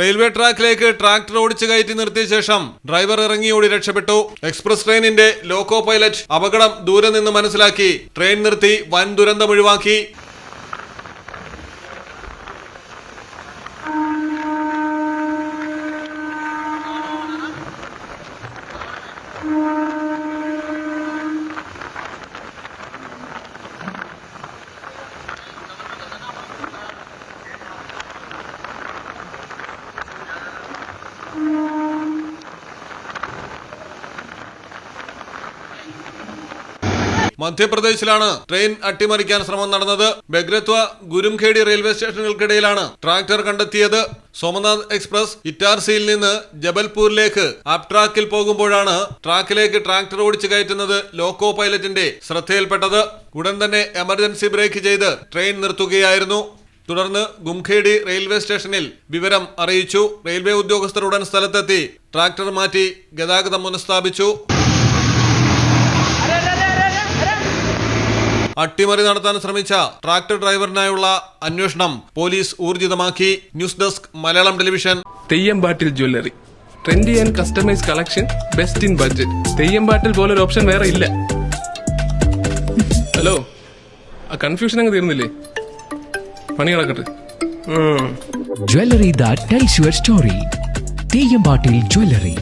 Railway ട്രാക്കിലേക്ക് tractor ഓടിച്ചു കയറ്റി നിർത്തിയ ശേഷം ഡ്രൈവർ ഇറങ്ങി ഓടി രക്ഷപ്പെട്ടു. എക്സ്പ്രസ് ട്രെയിനിന്റെ ലോക്കോ പൈലറ്റ് അപകടം ദൂരെ നിന്ന് മനസ്സിലാക്കി. ട്രെയിൻ നിർത്തി വൻ ദുരന്തം ഒഴിവാക്കി. മധ്യപ്രദേശിലാണ് ട്രെയിൻ അട്ടിമറിക്കാൻ ശ്രമം നടന്നത്. ബഗ്രത്വ ഗുരുംഖേടി റെയിൽവേ സ്റ്റേഷനുകൾക്കിടയിലാണ് ട്രാക്ടർ കണ്ടെത്തിയത്. സോമനാഥ് എക്സ്പ്രസ് ഇറ്റാർസിയിൽ നിന്ന് ജബൽപൂരിലേക്ക് അപ് ട്രാക്കിൽ പോകുമ്പോഴാണ് ട്രാക്കിലേക്ക് ട്രാക്ടർ ഓടിച്ചു കയറ്റുന്നത് ലോക്കോ പൈലറ്റിന്റെ ശ്രദ്ധയിൽപ്പെട്ടത്. ഉടൻ തന്നെ എമർജൻസി ബ്രേക്ക് ചെയ്ത് ട്രെയിൻ നിർത്തുകയായിരുന്നു. തുടർന്ന് ഗുംഖേഡി റെയിൽവേ സ്റ്റേഷനിൽ വിവരം അറിയിച്ചു. റെയിൽവേ ഉദ്യോഗസ്ഥർ ഉടൻ സ്ഥലത്തെത്തി. ട്രാക്ടർ മാറ്റി ഗതാഗതം പുനഃസ്ഥാപിച്ചു. അട്ടിമറി നടത്താൻ ശ്രമിച്ച ട്രാക്ടർ ഡ്രൈവറിനായുള്ള അന്വേഷണം പോലീസ് ഊർജിതമാക്കി. News desk Malayalam television. Theyyampattil jewellery. Trendy and customise collection best in budget Theyyambattil പോലെ ഒരു ഓപ്ഷൻ വേറെ ഇല്ല. ഹലോ ആ കൺഫ്യൂഷൻ അങ്ങ് തീർന്നില്ലേ? പണി കിടക്കട്ടെ jewellery that tells your story Teyambatil Jewelry.